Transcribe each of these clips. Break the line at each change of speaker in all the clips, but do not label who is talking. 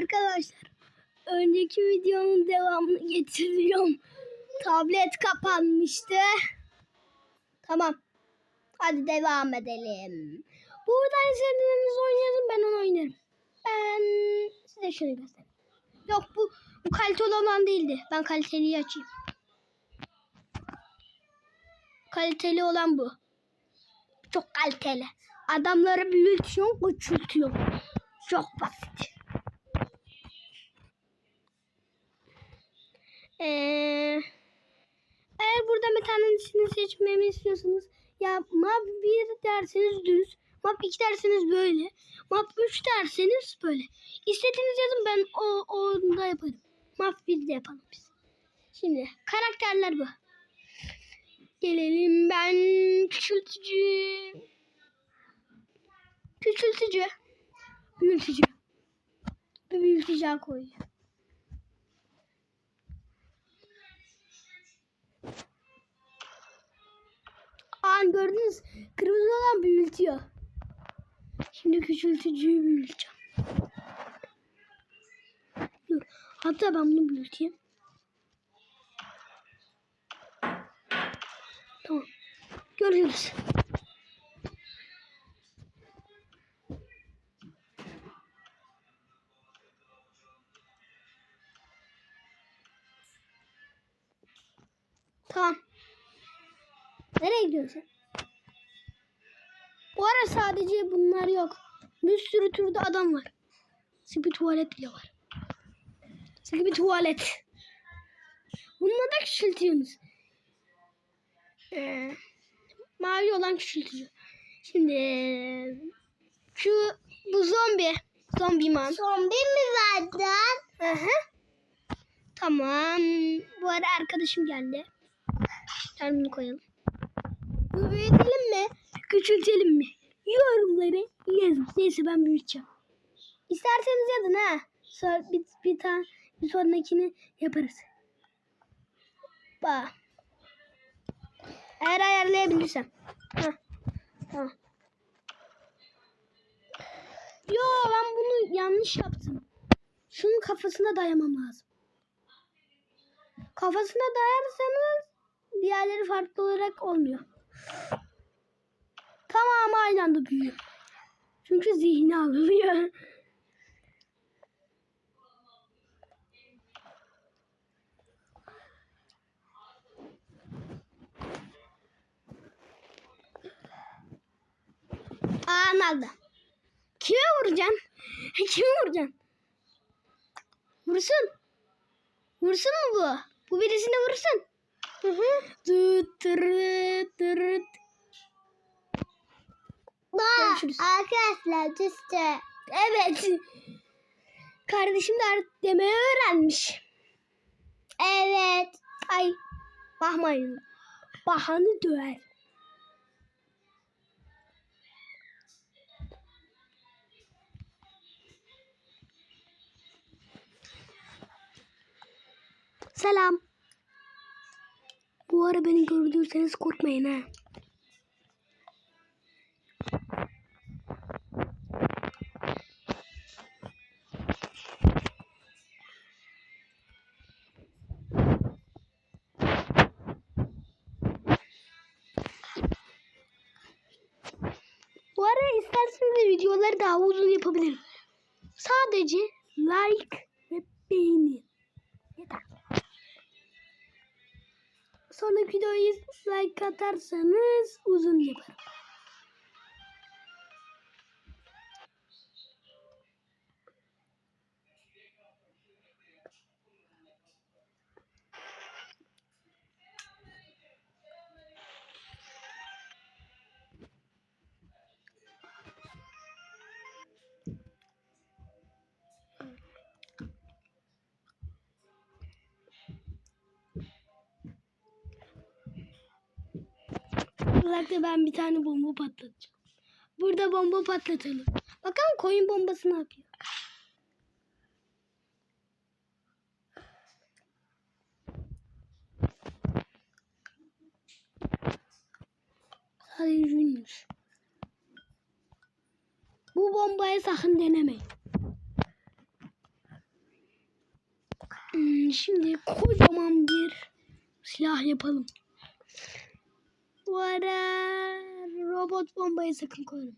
Arkadaşlar önceki videonun devamını getiriyorum. Tablet kapanmıştı. Tamam. Hadi devam edelim. Buradan istediğiniz oynayalım ben onu oynarım. Ben size şunu göstereyim. Yok bu, bu kaliteli olan değildi. Ben kaliteliyi açayım. Kaliteli olan bu. Çok kaliteli. Adamları büyütüyor, küçültüyor. Çok basit. Ee, eğer burada bir tanesini seçmemi istiyorsanız ya map 1 derseniz düz, map 2 derseniz böyle, map 3 derseniz böyle. İstediğiniz yazın ben o onda yaparım. Map 1'de yapalım biz. Şimdi karakterler bu. Gelelim ben küçültücü. Küçültücü. Büyütücü. Büyütücü koyuyor. Aa gördünüz. Kırmızı olan büyütüyor. Şimdi küçültücüyü büyüteceğim. Dur. Hatta ben bunu büyüteyim. Tamam. Görüşürüz. Tamam. Nereye gidiyorsun sen? Bu ara sadece bunlar yok. Bir sürü türde adam var. Sıkı tuvalet bile var. Sıkı bir tuvalet. Bununla da küçültüyorsunuz. Ee, mavi olan küçültücü. Şimdi şu bu zombi. Zombi man.
Zombi mi?
Hı hı. Tamam. Bu ara arkadaşım geldi. Sen bunu koyalım. Büyütelim mi? Küçültelim mi? Yorumları yazın. Neyse ben büyüteceğim. İsterseniz yazın ha. Sonra bir, bir tane bir sonrakini yaparız. Bak. Eğer ayarlayabilirsem. Yo ben bunu yanlış yaptım. Şunun kafasına dayamam lazım. Kafasına dayarsanız diğerleri farklı olarak olmuyor. Tamam aynı anda büyüyor. Çünkü zihni alınıyor. Aa anladım. Kime vuracaksın? Kime vuracaksın? Vursun. Vursun mu bu? Bu birisine vursun. Hı hı. Tut, tırıt, tırıt.
Bak
Görüşürüz.
arkadaşlar düştü.
Evet. Kardeşim de artık demeyi öğrenmiş.
Evet.
Ay. Bakmayın. Bahanı döver. Selam. Bu ara beni gördüyseniz korkmayın ha. Bu ara isterseniz videoları daha uzun yapabilirim. Sadece like like atarsanız uzun yaparım. Uzakta ben bir tane bomba patlatacağım. Burada bomba patlatalım. Bakalım koyun bombası ne yapıyor. Sadece üzülmüş. Bu bombayı sakın denemeyin. Hmm, şimdi kocaman bir silah yapalım. Bu robot bombayı sakın koyma.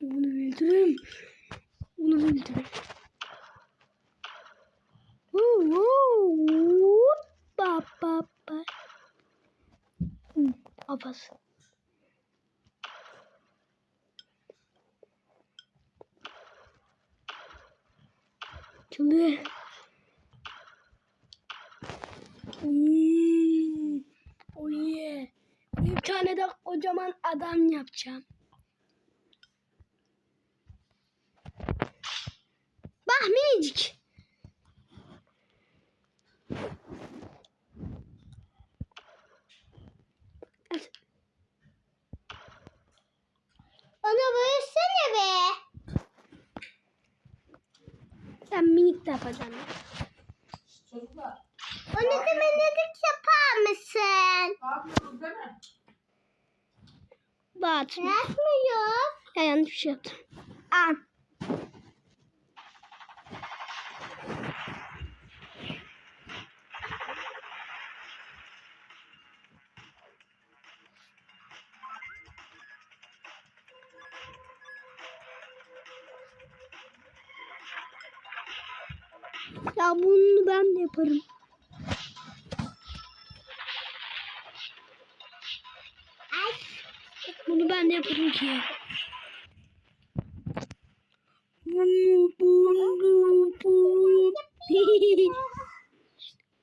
Bunu öldürürüm. Bunu ba, ba. Hmm, Kafası. Hmm, oh yeah. Bir tane de kocaman adam yapacağım. Bak minicik.
Onu büyüsene be.
Sen de yapacaksın.
Çocuklar,
Onu da minicik yapar mısın?
ne yapıyorsunuz değil mi?
Dağıt.
Yapmıyor.
Ya yanlış bir şey yaptım. Ya bunu ben de yaparım. Bunu ben de yaparım ki. Bunu, bunu, bunu.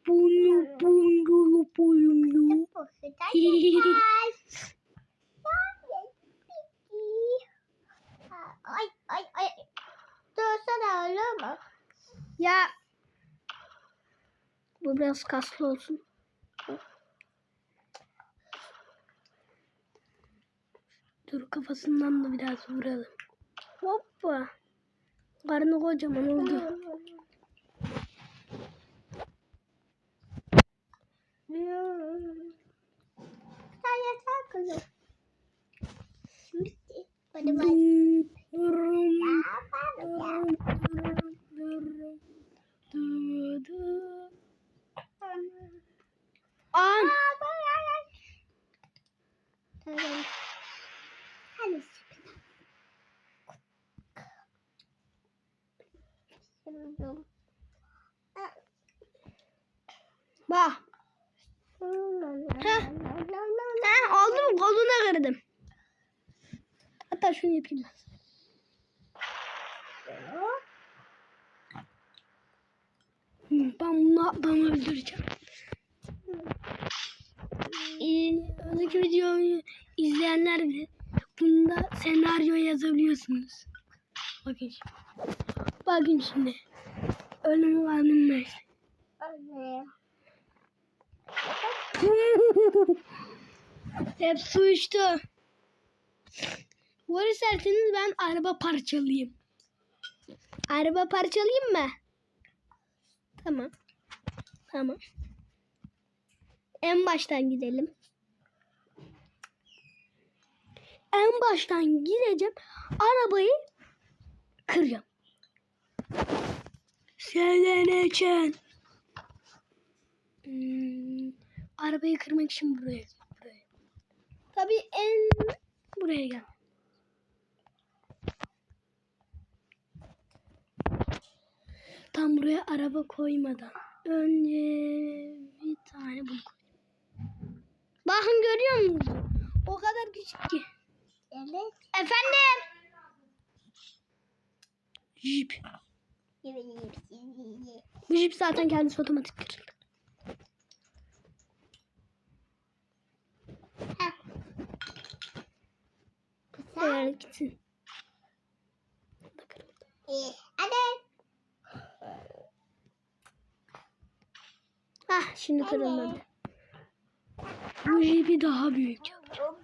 Bunu, bunu, bunu.
Ay ay ay. Dursana olur mu?
Ya. Bu biraz kaslı olsun. Dur kafasından da biraz vuralım. Hoppa. Karnı kocaman oldu.
Sen yeter kızım. Bitti. Hadi.
Durum, durum, durum, du. An. Bak. Heh. Ha, oldu mu? Koluna kırdım. Hatta şunu yapayım ben. Bunu adamı öldüreceğim. Ee, önceki videoyu izleyenler bile bunda senaryo yazabiliyorsunuz. Bakın şimdi. Bakın şimdi. Ölüm ver.
Anne.
Hep su içti. Var isterseniz ben araba parçalayayım. Araba parçalayayım mı? Tamam. Tamam. En baştan gidelim. En baştan gideceğim. Arabayı kıracağım. Senin için. Hmm, arabayı kırmak için buraya. buraya. Tabii en buraya gel. Tam buraya araba koymadan önce bir tane bunu koy. Bakın görüyor musunuz? O kadar küçük ki.
Evet.
Efendim? Jeep. Bu Jeep zaten kendisi otomatik kırıldı. Gitsin. Bu da kırıldı.
İyi. Hadi.
Hah şimdi kırılmadı. Bu Jeep'i daha büyük yapacağım.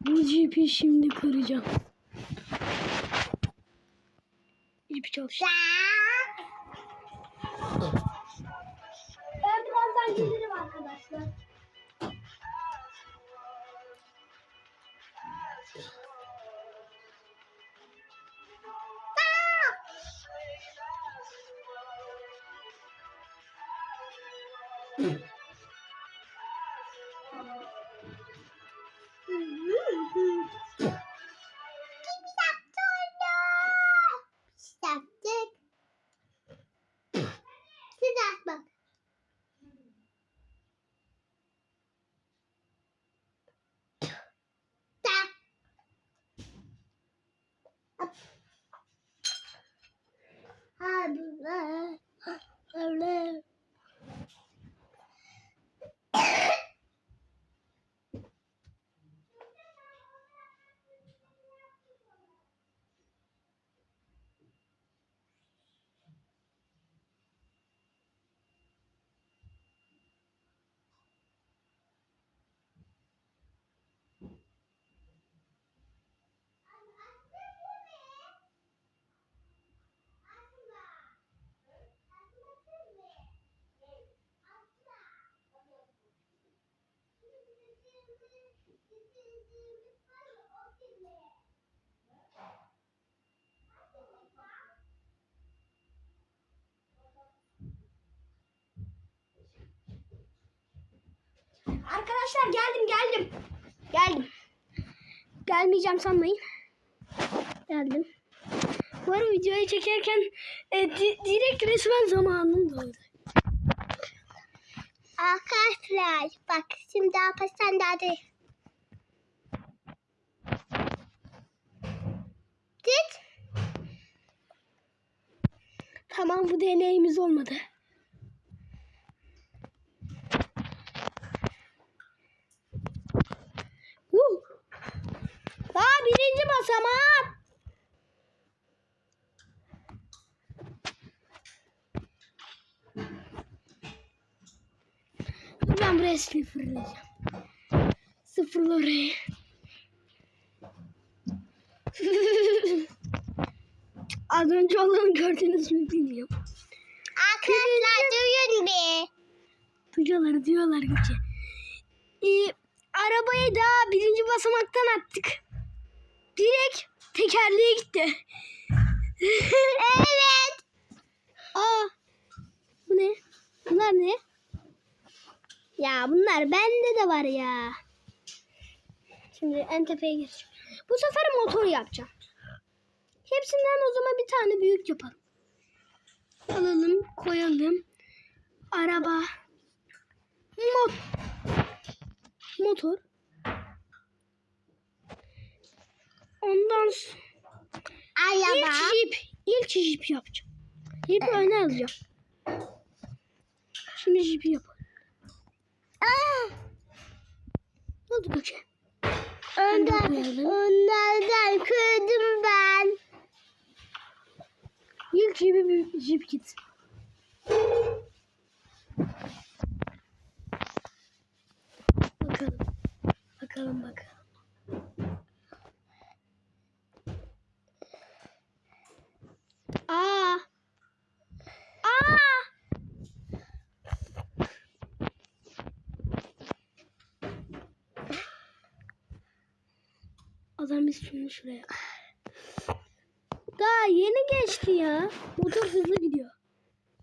Bu Jeep'i şimdi kıracağım. Jeep'i çalıştır.
Yaptık.
Arkadaşlar geldim geldim. Geldim. Gelmeyeceğim sanmayın. Geldim. Bu arada videoyu çekerken e, di- direkt resmen zamanım doldu.
Arkadaşlar bak şimdi Alparslan da hadi. Git.
Tamam bu deneyimiz olmadı. Woo! Daha birinci basamak. Ben buraya sıfırlayacağım. Sıfırla orayı. Az önce olanı gördünüz mü bilmiyorum.
Arkadaşlar duyun bir.
Duyuyorlar diyorlar Gökçe. Ee, arabayı daha birinci basamaktan attık. Direkt tekerleğe gitti.
Evet.
Aa, bu ne? Bunlar ne? Ya bunlar bende de var ya. Şimdi en tepeye geçeceğim. Bu sefer motor yapacağım. Hepsinden o zaman bir tane büyük yapalım. Alalım, koyalım. Araba. Mot motor. Ondan sonra ilk
Araba.
jip. İlk jip yapacağım. Jipi öne alacağım. Şimdi jipi yapalım.
Aa,
Ne oldu Gökçe? Koyalım.
onlardan kırdım ben.
İlk jipi bir jip git. Bakalım. Bakalım bakalım. Aa. Adam biz şuraya. Daha yeni geçti ya. Motor hızlı gidiyor.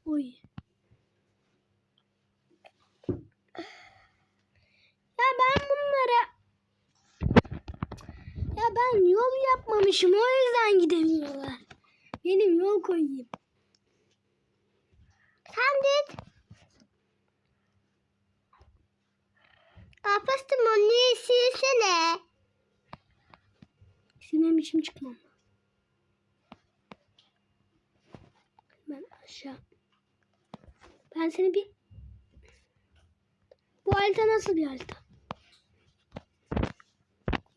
Oy. Ya ben bunlara ya ben yol yapmamışım o yüzden gidemiyorlar. Benim yol koyayım.
Sen git. Alparslan onu silsene.
Çıkmam. Ben aşağı. Ben seni bir... Bu harita nasıl bir harita?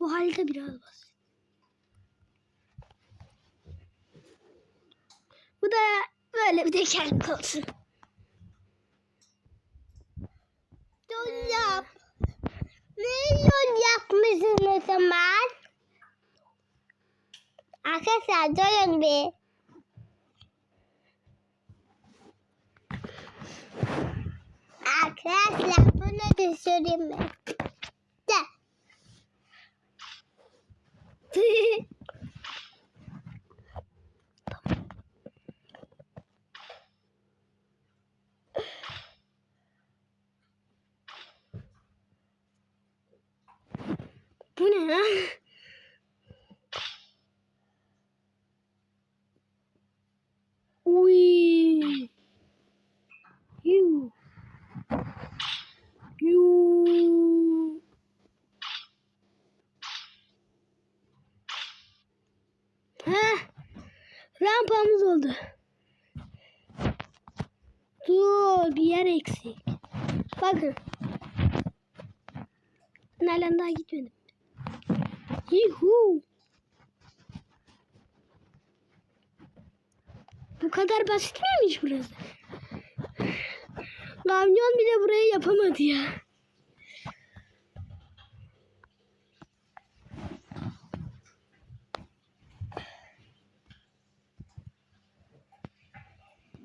Bu harita biraz basit. Bu da böyle bir tekerlek olsun.
Yol yap. Ne yol yapmışsın o zaman? Arkadaşlar durun bir. Arkadaşlar bunu düşüreyim mi? De.
Bu ne ya? Uy. Yu. Yu. Heh. Rampamız oldu. Dur bir yer eksik. Bakın. Nereden daha gitmedim. Yuhu. Bu kadar basit miymiş burası? Kamyon bile burayı yapamadı ya.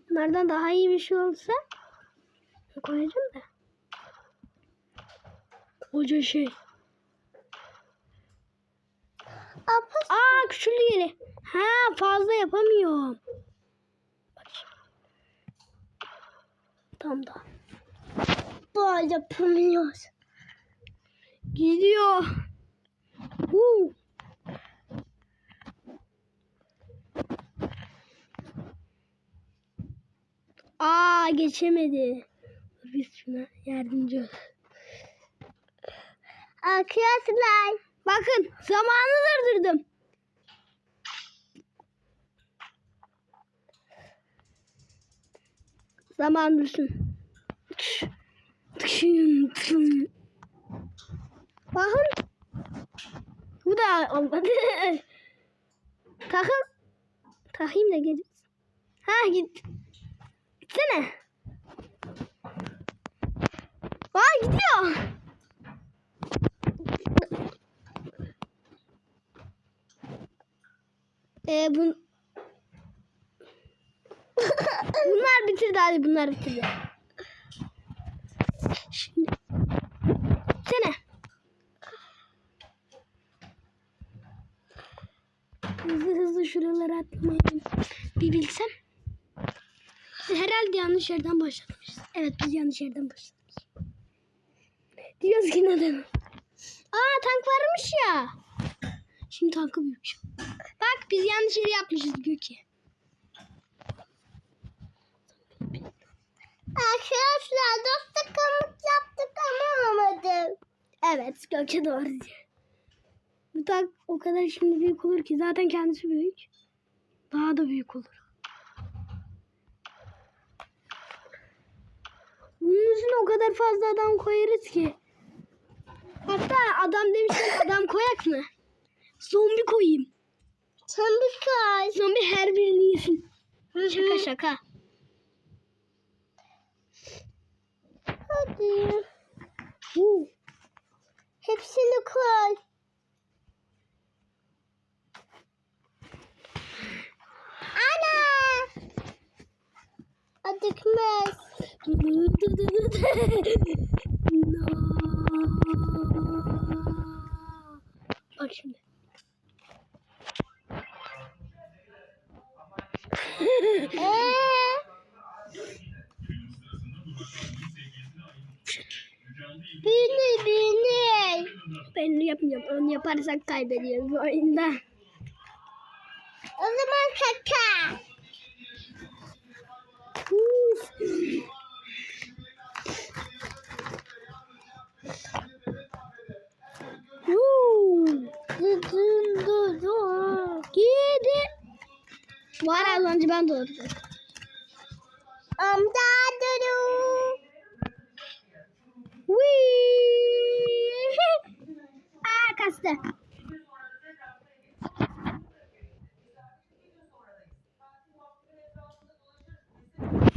Bunlardan daha iyi bir şey olsa koyacağım da. Koca şey.
Apus.
Aa küçüldü yeri. Ha fazla yapamıyorum. Tam da.
Böyle yapamıyoruz.
Gidiyor. Huu. Aa geçemedi. Biz şuna yardımcı ol.
Arkadaşlar.
Bakın zamanı durdurdum. Zaman dursun. Bakın. Bu da olmadı. Takıl. Takayım da gel. Ha git. Gitsene. Aa gidiyor. Ee, bun... bunlar bitirdi hadi bunlar bitirdi. Şimdi. Sene. Hızlı hızlı şuraları atmayı bir bilsem. Herhalde yanlış yerden başlamışız. Evet biz yanlış yerden başlamışız. Diyoruz ki neden? Aa tank varmış ya. Şimdi tankı büyüteceğim. Biz yanlış yeri yapmışız Gökçe.
Arkadaşlar dost takımlık yaptık ama olmadı.
Evet Gökçe doğru diyor. Bu tank o kadar şimdi büyük olur ki zaten kendisi büyük. Daha da büyük olur. Bunun üstüne o kadar fazla adam koyarız ki. Hatta adam demişken adam koyak mı? Zombi koyayım.
Bir kaç.
Zombi her birini yesin. Şaka şaka.
Hadi.
Huu.
Hepsini koy. Ana. Acıkmaz.
Bak şimdi.
Eee? Bini bini.
Ben yapmayacağım. Onu yaparsak kaybediyoruz bu oyunda.
O zaman kaka. Dur dur.
Var az önce ben doğurdum.
Amca duru.
Aa kastı.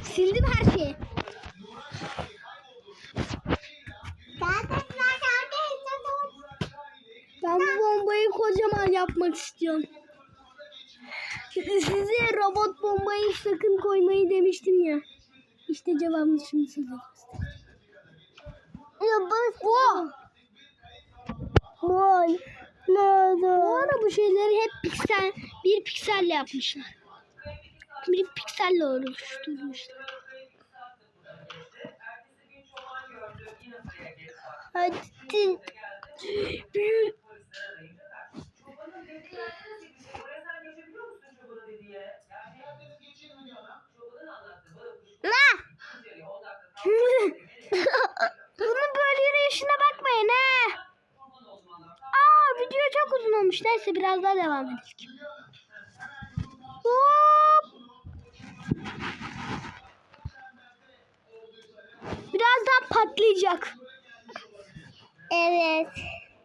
Sildim her şeyi. Ben bu bombayı kocaman yapmak istiyorum. Size robot bombayı sakın koymayı demiştim ya. İşte cevabını şimdi size göstereyim.
Yobuz.
Oh!
Vay. Nerede?
Bu ara bu şeyleri hep piksel, bir pikselle yapmışlar. Bir pikselle oluşturmuşlar.
Hadi.
Büyük.
Ne?
Bunun böyle yürüyüşüne bakmayın he. Aa video çok uzun olmuş. Neyse biraz daha devam edelim. Hop. Birazdan patlayacak.
Evet.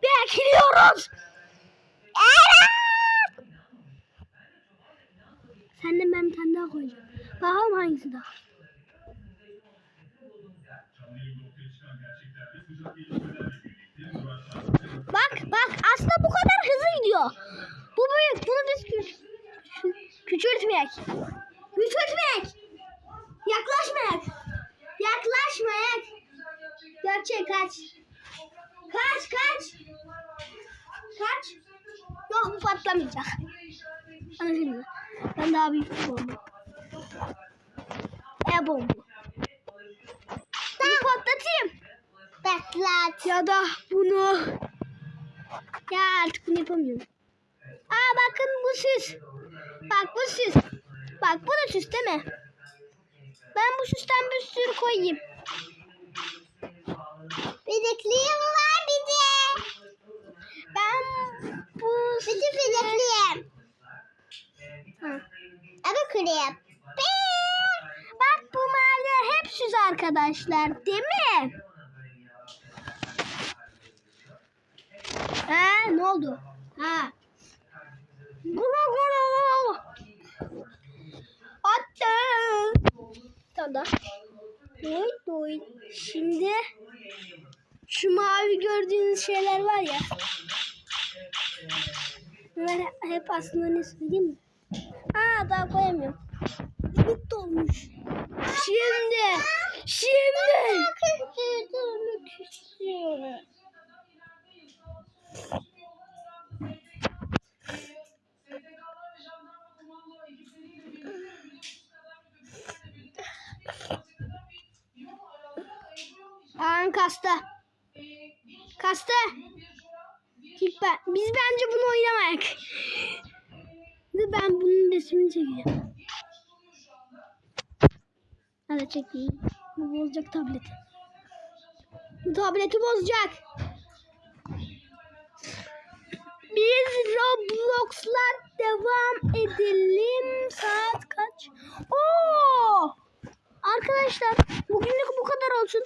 Bekliyoruz. Evet. Senden ben bir tane daha koyacağım. Bakalım hangisi daha. Bak bak aslında bu kadar hızlı gidiyor. Bu büyük. Bunu biz küç küç- küçültmeyek. Küçültmeyek. Yaklaşmayak. Yaklaşmayak. Gökçe kaç. Kaç kaç. Kaç. Yok bu patlamayacak. Anladın mı? Ben daha büyük bir bomba. E bomba. Bunu patlatayım.
Patlat.
Ya da bunu. Ya artık bunu yapamıyorum. Aa bakın bu süs. Bak bu süs. Bak bu da süs değil mi? Ben bu süsten bir sürü koyayım.
Bilekliğim var bir de.
Ben bu
Bir de bilekliğim.
Ha.
Krem.
Bak bu maviler hep süs arkadaşlar değil mi? Ha ne oldu? Ha. Gula gula. Attı. Tada. Doy doy. Şimdi şu mavi gördüğünüz şeyler var ya. Bunlar hep aslında ne söyleyeyim mi? Aa daha koyamıyorum. Limit dolmuş. Şimdi. Şimdi. Aa kasta. Kasta. Biz bence bunu oynamayak. Ben bunun resmini çekeceğim. Hadi çekeyim. Bu bozacak tableti. Bu tableti bozacak. Biz Roblox'lar devam edelim. Saat kaç? Oo! Arkadaşlar bugünlük bu kadar olsun.